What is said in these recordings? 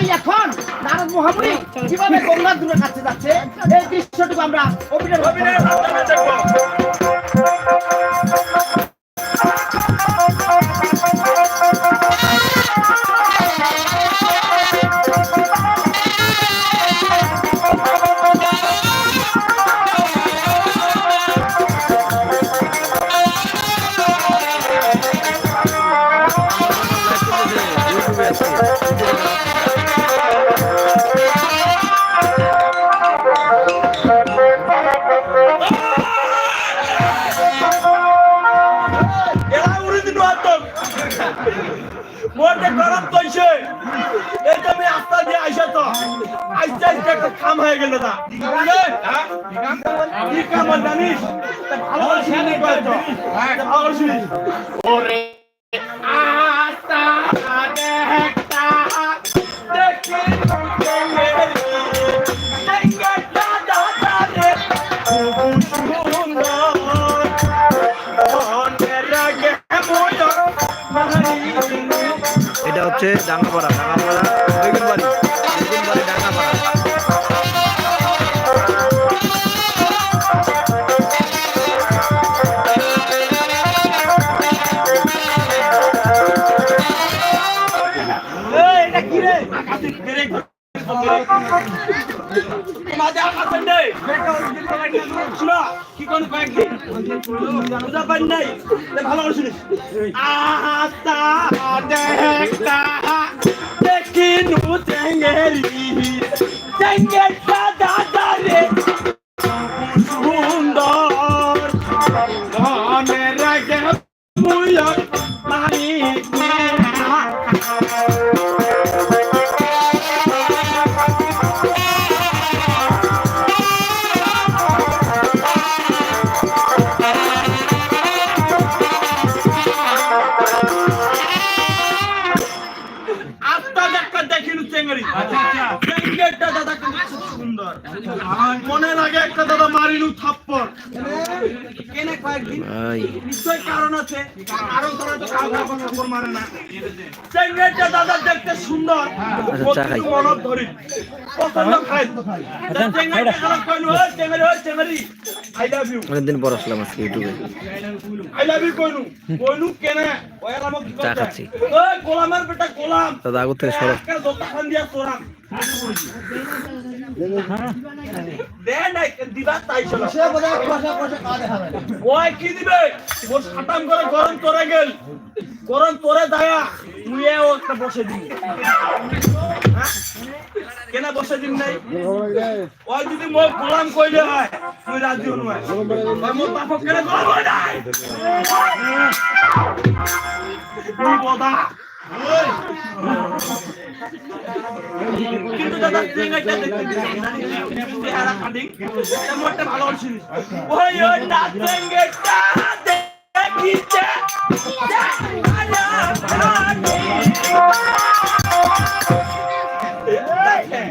তাই এখন নারদ মহামুনি কীভাবে গঙ্গার দূরে কাছে যাচ্ছে? এই দৃশ্যটুকু আমরা অভিনয় অভিনয়ের মাধ্যমে দেখব। মোটে গরম তৈছে এই তো আমি আস্তা দিয়ে আইসা তো। আইসা আইসা একটা কাম হয়ে গেল না কি কাম হয় জানিস? ভালো শুনি শুনে কয়েছো ভালো শুনি ওরে আস্তা দেখি এটা হচ্ছে ডাঙ্গাপাড়া ডাঙ্গাপাড়া বেগুন বাড়ি ডাঙ্গাপাড়া। এটা কি রে? কি কোন কয়েকদিন বুঝা পাই নাই ভালো করে শুনিস আস্তা দেখতা মুয়র মালিক মনে লাগে একটা দাদা মারিনু থাপ্পড়। কেনে কয়েকদিন? নিশ্চয় কারণ আছে। কারণ তোরা তো কাউ কাউ খবর মারে না। চেঙ্গেটা দাদা দেখতে সুন্দর। মনত ধরি। পছন্দ খাই চেঙ্গেটা দাদা কইনু ওই চেঙ্গেরি ওই চেঙ্গেরি আই লাভ ইউ অনেকদিন পর আসলাম আজকে ইউটিউবে। I love you কইনু। কইনু কেনে? ওই আমাকে কি চা খাচ্ছি। গোলামের বেটা গোলাম। দাদা আগর থেকে সরব একটা দোকান দিয়া তোরাম দে নাই দিবা তাই চলো। সে বোধহয় পয়সা পয়সা খাওয়া দেখাবে। ওই কি দিবে? ও সাতাম করে গরম তোরে গেল। গরম তোরে দায়া তুই একটা বসে দিবি। হ্যাঁ? কেন বসে দিন নাই? ওই যদি মই গোলাম কইলে হয় তুই রাজি হন ওই মোর বাপক কেন গোলাম হয় নাই? কিন্তু দাদা চেঙ্গাইটা দেখতে চেহারা কাটিং তেমনটা ভালো করছিস ওই ওই না চেঙ্গাইটা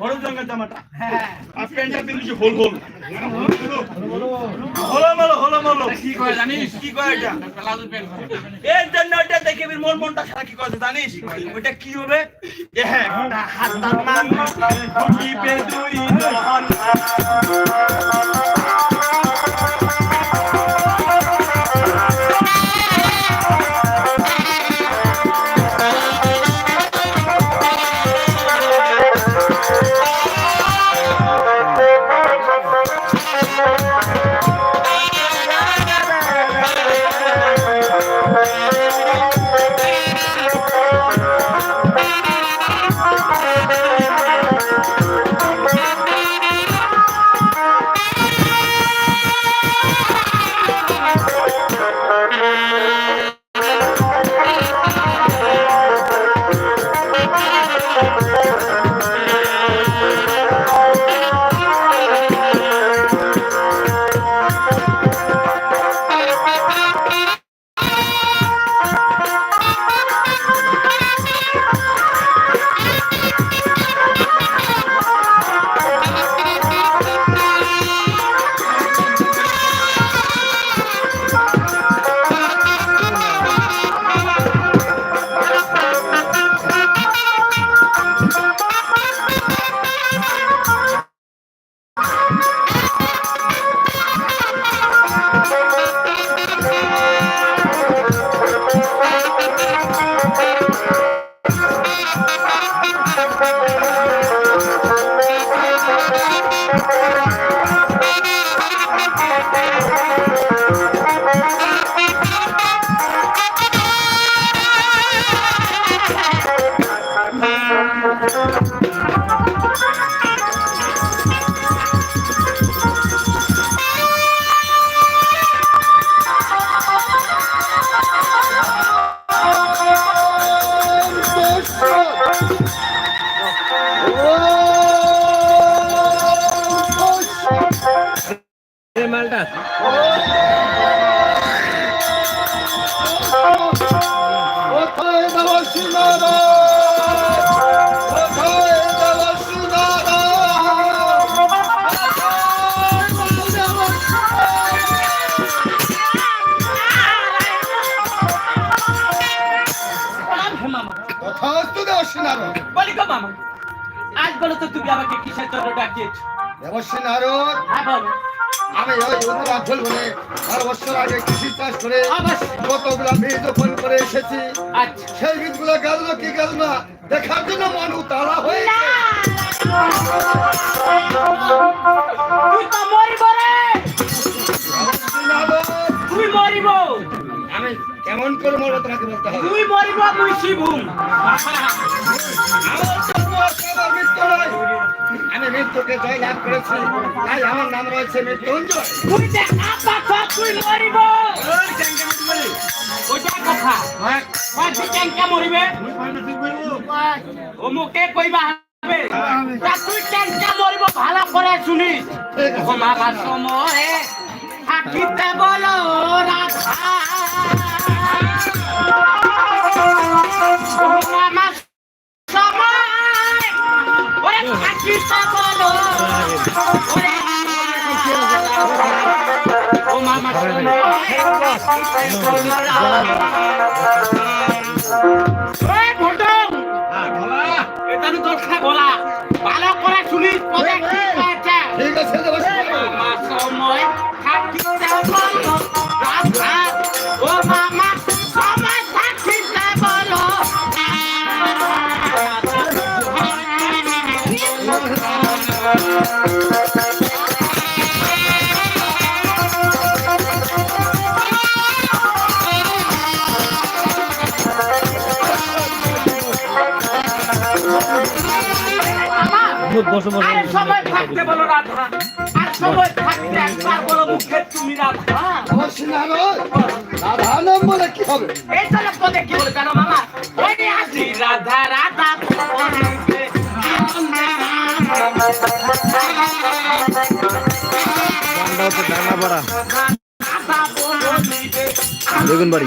বড় জঙ্গের জামাটা। আর প্যান্টটা পিনছি হোল হোল হলো মলো হলো মলো কি কয় জানিস? কি কয় এটা? এর জন্য ওটা দেখে বীর মন মনটা খারাপ কি করে জানিস? ওটা কি হবে? হ্যাঁ হাত তার মান কি পে দুই দহন তুমি আমাকে কিসের জন্য ডাকিয়েছ দেবশ্রী নারদ। হ্যাঁ বলো। আমি ওই উত্তরাঞ্চল বলে বারো বছর আগে কৃষি চাষ করে অবশ্যই। কতগুলা বীজ রোপণ করে এসেছি। আচ্ছা। সেই বীজগুলো গেল কি গেল না দেখার জন্য মন উতালা হয়েছে তুই তো মরিব রে। তুই মরিব। আমি কেমন করে মরবো তোমাকে বলতে হবে? তুই মরিব মুই নয়। আমি মৃত্যুকে জয় লাভ করেছি তাই আমার নাম রয়েছে মৃত্যুঞ্জয়। তুই যে আপা তুই মরিব। ওইটা কথা। কয় তুই কেনকে মরিবে। ও মুখে কইবা হবে। তা তুই কেনকে মরিব ভালো করে শুনিস। মামা সময়ে থাকিতে বলো রাধা। ভালো করে শুনিস ঠিক আছে সময় থাকিতে বলো রাধা। আর সময় একবার বলো মুখে তুমি রাধা রাধা নাম বলে কি হবে এই চলে পদে কি বলে জানো মামা? ওই আসি রাধা রাধা বেগুন বাড়ি।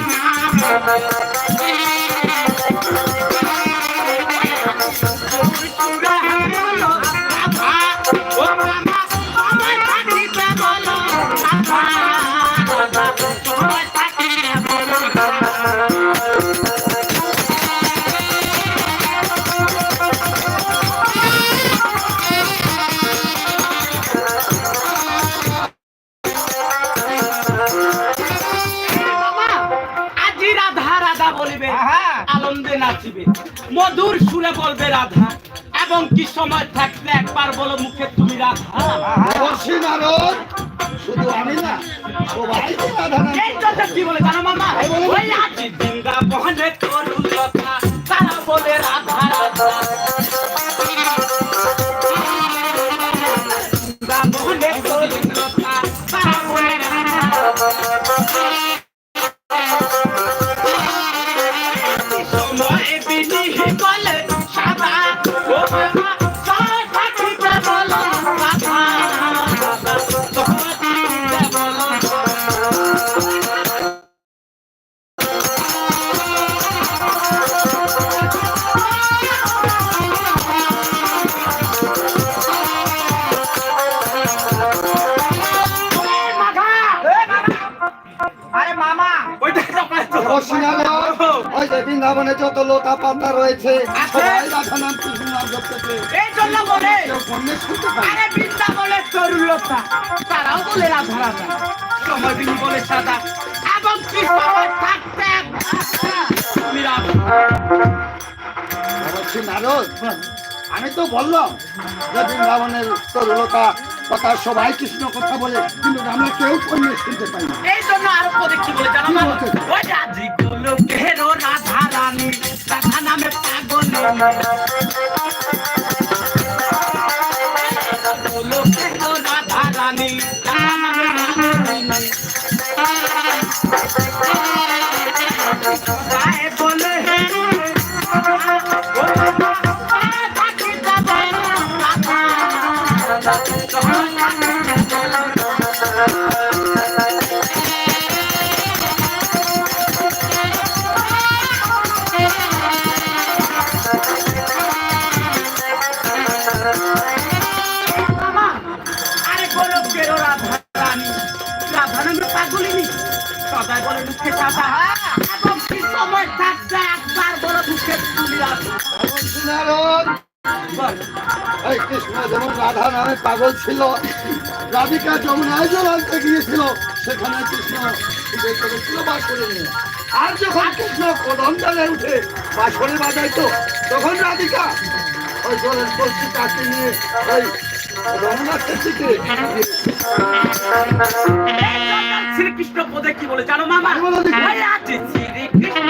নারদ, আমি তো বললাম যে বৃন্দাবনের তরুলতা কথা সবাই কৃষ্ণ কথা বলে কিন্তু আমরা কেউ কর্ণে শুনতে পাই না। এই জন্য আরও কি বলে জানো না ওই রাজি গুলো রাধা রানী রাধা নামে পাগল। রাধা নামে পাগল ছিল। রাধিকা যমুনায় জল আনতে গিয়েছিল। সেখানে কৃষ্ণ করেছিল বাসরে নিয়ে। আর যখন কৃষ্ণ কদম ডালে উঠে বাসরে বাজাইতো তখন রাধিকা ওই জলের কলসি কাছে নিয়ে ওই শ্রীকৃষ্ণ পদে কি বলে জানো মামা? আছে শ্রীকৃষ্ণ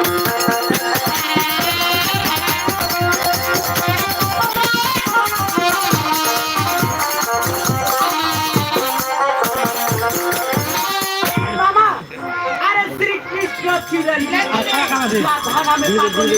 বলে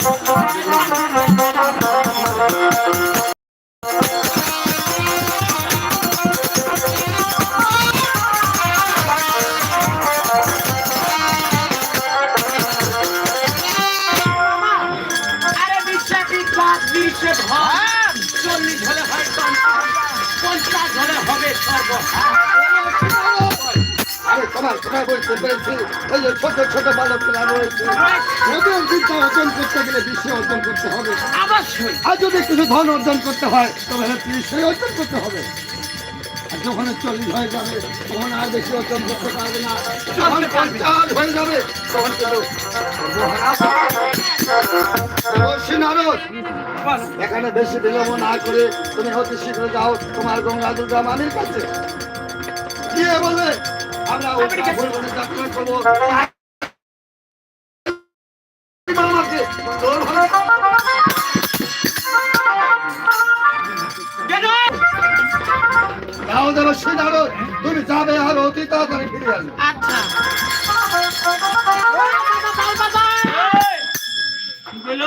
আরে তোমার পেরেছি যে ছোট ছোট বালকরা রয়েছে। অর্জন করতে গেলে বিশ্ব অর্জন করতে হবে। অবশ্যই। আর যদি কিছু ধন অর্জন করতে হয় তবে নিশ্চয়ই অর্জন করতে হবে। যখন চল্লিশ হয়ে যাবে তখন আর বেশি অর্জন করতে পারবে না। যখন পঞ্চাশ হয়ে যাবে তখন এখানে বেশি বিলম্ব না করে তুমি অতি শীঘ্র যাও। তোমার গঙ্গা দুর্গা মামির কাছে। গিয়ে বলে তুমি যাবে আর অতি তাড়াতাড়ি ফিরে আসবে আচ্ছা কি বলল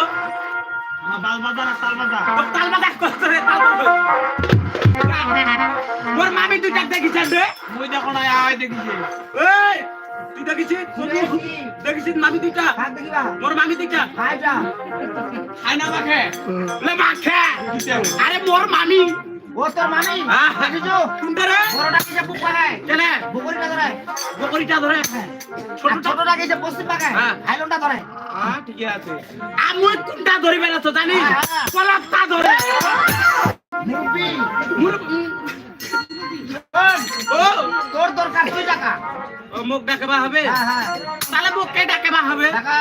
তাল বাজা করতো রে তাল বাজা মামি দেখিছেন রে মুই দেখো না আয় দেখিছি। এই তুই দেখিছিস দেখিছিস মামি দুইটা? মোর মামি দুইটা? খাই না মাখে? লে মাখে। আরে মোর মামি। ও তোর মামি? হ্যাঁ। দেখিছো? কোনটা রে? বড়টা বুক পাকায় কেনে? বুকুরিটা ধরে। বকরিটা ধরে? আর ছোটটা? ছোটটা কিসে পশ্চিম পাকায় হ্যাঁ। হাইলনটা ধরে। হ্যাঁ আছে। আমি কোনটা ধরি বেড়াতো জানিস? হ্যাঁ, হ্যাঁ। কলাপটা ধরে। মুরব্বি। মুর- উম, ও তোর দরকার দুই টাকা। ও মুখ ডাকেবা হবে? হ্যাঁ হ্যাঁ। তাহলে মুখ কে ডাকেবা হবে? টাকা।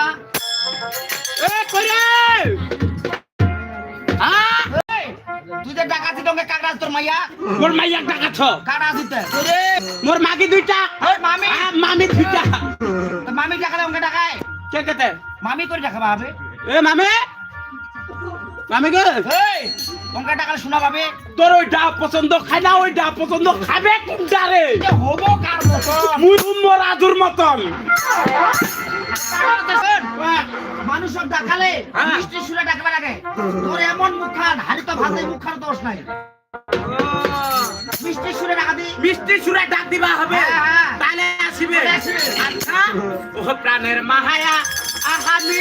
এ কইরে! তুই যে টাকা দিত কাগজ তোর মাইয়া? মোর মাইয়া ডাকাছ কাটা দিতে মোর মাগি দুইটা। মামি। মামি দুইটা। মামি টাকা ওকে টাকায়। কে কেতে মামি করে পাবে এ মামি? মামি গে এই ওকে টাকা শোনা পাবে? তোর ওইটা পছন্দ খাই না ওইটা পছন্দ খাবে কোনটা রে হব কার মতো মুই মোর আদুর মতন। মানুষের ডাকালে হ্যাঁ। মিষ্টি সুরে ডাকবে লাগে তোর এমন মুখ খান হাড়ি তো ভাতে মুখ দোষ নাই। মিষ্টি সুরে ডাকা দি। মিষ্টি সুরে ডাক দিবা হবে। হ্যাঁ, হ্যাঁ। তাহলে আসিবে। তাহলে আসিবে। আচ্ছা। ও প্রাণের মাহায়া আহামি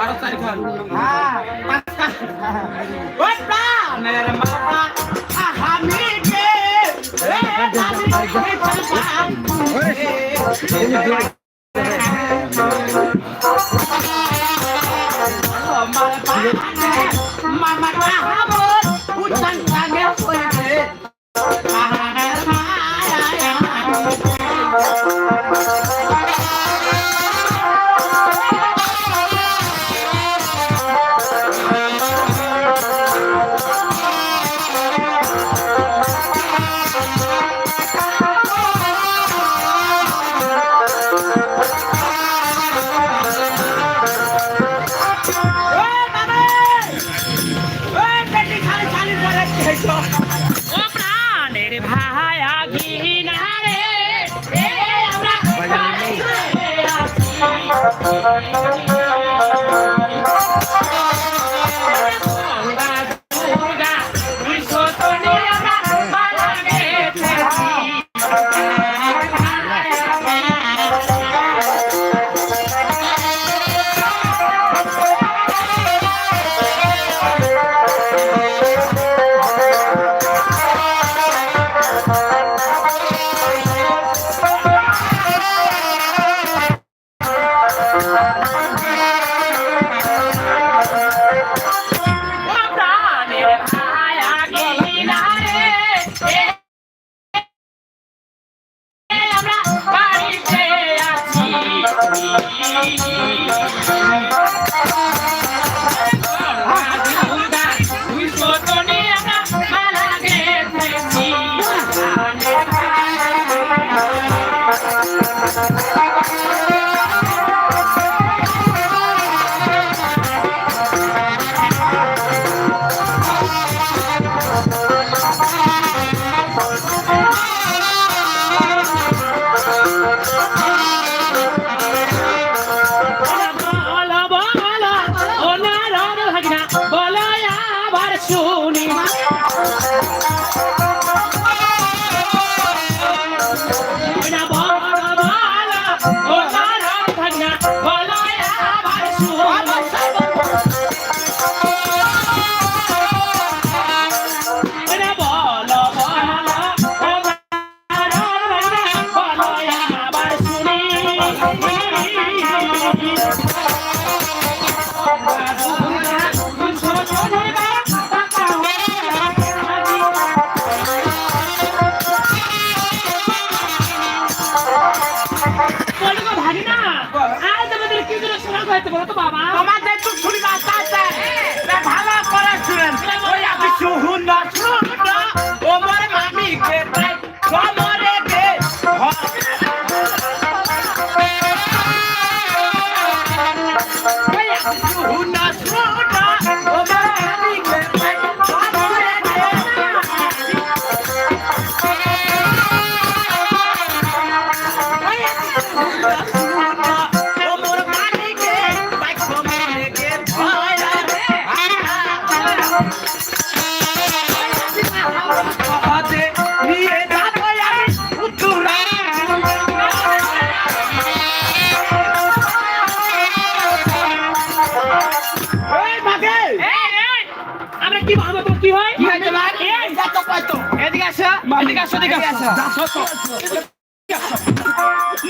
আর চারি খান হ্যাঁ ওই প্রাণের মামা আমি কে রে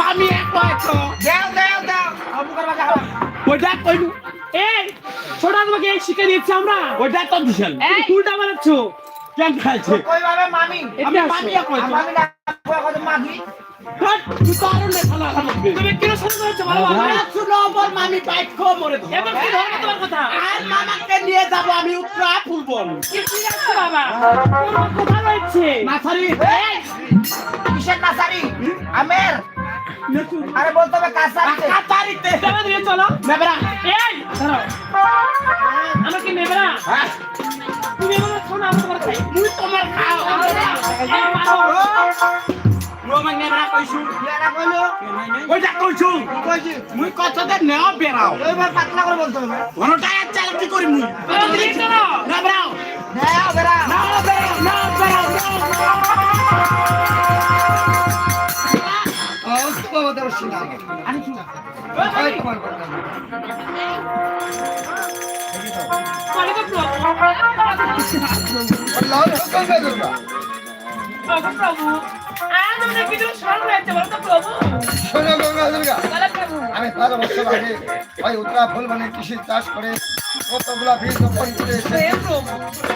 মামি এক কয় তো দেও দেও দেও। ওইটা কইলু এই ছোট তোমাকে এই শিখে দিচ্ছি আমরা। ওইটা তো বিশাল। উল্টা বানাচ্ছ। কেন খাইছে? কই ভাবে মামি আমি মামি এক হাট, তুই তো আরও নে খালা খালা তুমি কি শুরু করেছ? ভালো ভালো। শুনো আমার মামি বাইক খো মরে তো এবার কি ধরবে তোমার কথা? আর মামাকে নিয়ে যাব আমি উত্তরা ফুলবন কি ঠিক আছে বাবা? তোমার কথা রয়েছে এই, কিসের নাসারি আমের? আরে বলতে হবে কাসারিতে কাতারিতে যাবে দিয়ে চলো। নেবরা এই ধরো। আমাকে নেবরা তুমি আমার শোনা আমার তোমার খাই। তোমার খাও। এই মারো কইছু এটা কইলো ওইটা কইছু কইছি মুই কথাতে নেও বেরাও এইবার পাতলা করে বলতে হবে ঘনটা এক চালাকি করি মুই না বেরাও বেরা না বেরাও না বেরাও বাবা দেব সিনা আনি কি এই তোমার কথা আল্লাহ হুকুম দে দুর্গা শোনো গঙ্গা দুর্গা। আমি বারো বছর আগে ওই উত্তরা ফুল মানে কৃষি চাষ করে কতগুলা বীজ রোপণ করে এসেছি।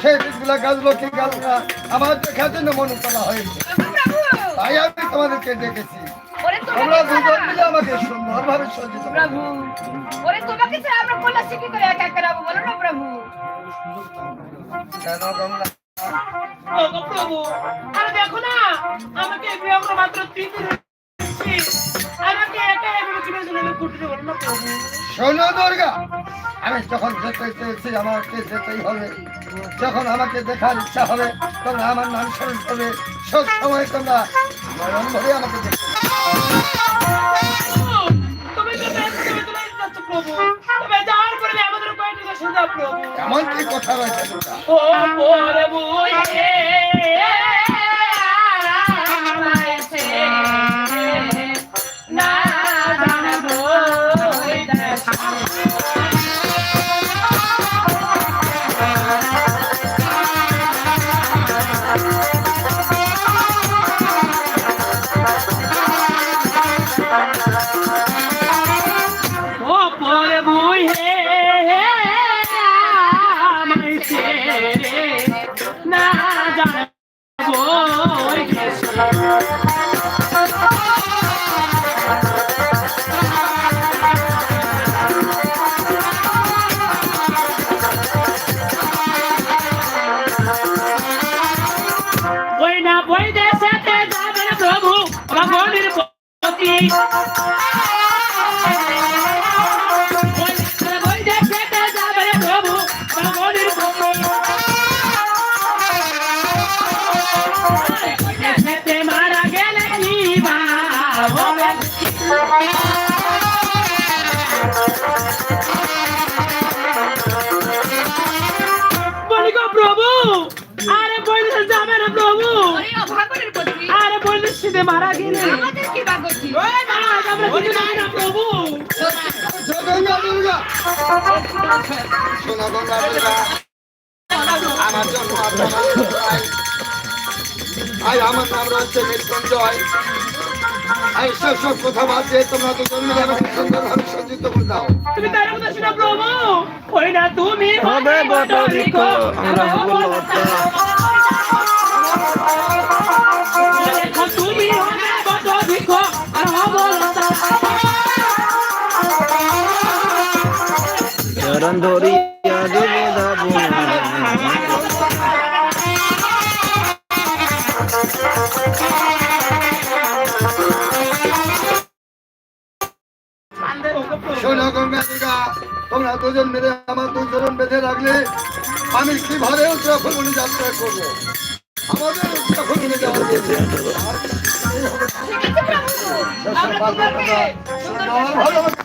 সেই বীজগুলা গাছগুলো কি গাছগুলা? আমার দেখার জন্য মন উতলা হয়েছে তাই আমি তোমাদেরকে ডেকেছি। ওরে তোমরা দুজন মিলে আমাকে সুন্দরভাবে সজ্জিত প্রভু। ওরে তোমাকে ছাড়া আমরা কোলা শিখি করে একা করাবো বলো না প্রভু। কেন গঙ্গা প্রভু আরে দেখো না আমাকে মাত্র তিন দিন আমাকে একা এগুলো চিনে চিনে কুটিতে বলো না প্রভু। শোনো দুর্গা আমি যখন যেতে চেয়েছি আমাকে যেতেই হবে। যখন আমাকে দেখার ইচ্ছা হবে তখন আমার নাম স্মরণ করবে। সব সময় তোমরা নয়ন ভরে আমাকে দেখবে। তুমি তো বেশ তুমি তো বেশ যাচ্ছ প্রভু। তবে যাওয়ার পরে আমাদের কয়েকটা দেশে প্রভু। এমন কি কথা রয়েছে Bye. গঙ্গা দুর্গা আমার জন্য নাম রয়েছে মৃত্যুঞ্জয় এই সব সব কথা বাদ দিয়ে তোমরা দুজন মিলে আমাকে সুন্দরভাবে সজ্জিত করে দাও তুমি তার কথা শোনো প্রভু ওই না তুমি হবে বট। আমরা হব চরণ ধরিয়া দেব দাবু তোমরা দুজন মিলে আমার দুজন বেঁধে রাখলে আমি কীভাবে উত্তরাখণ্ডে যাত্রা করব আমাদের উত্তরাখণ্ডে যাওয়া ভালো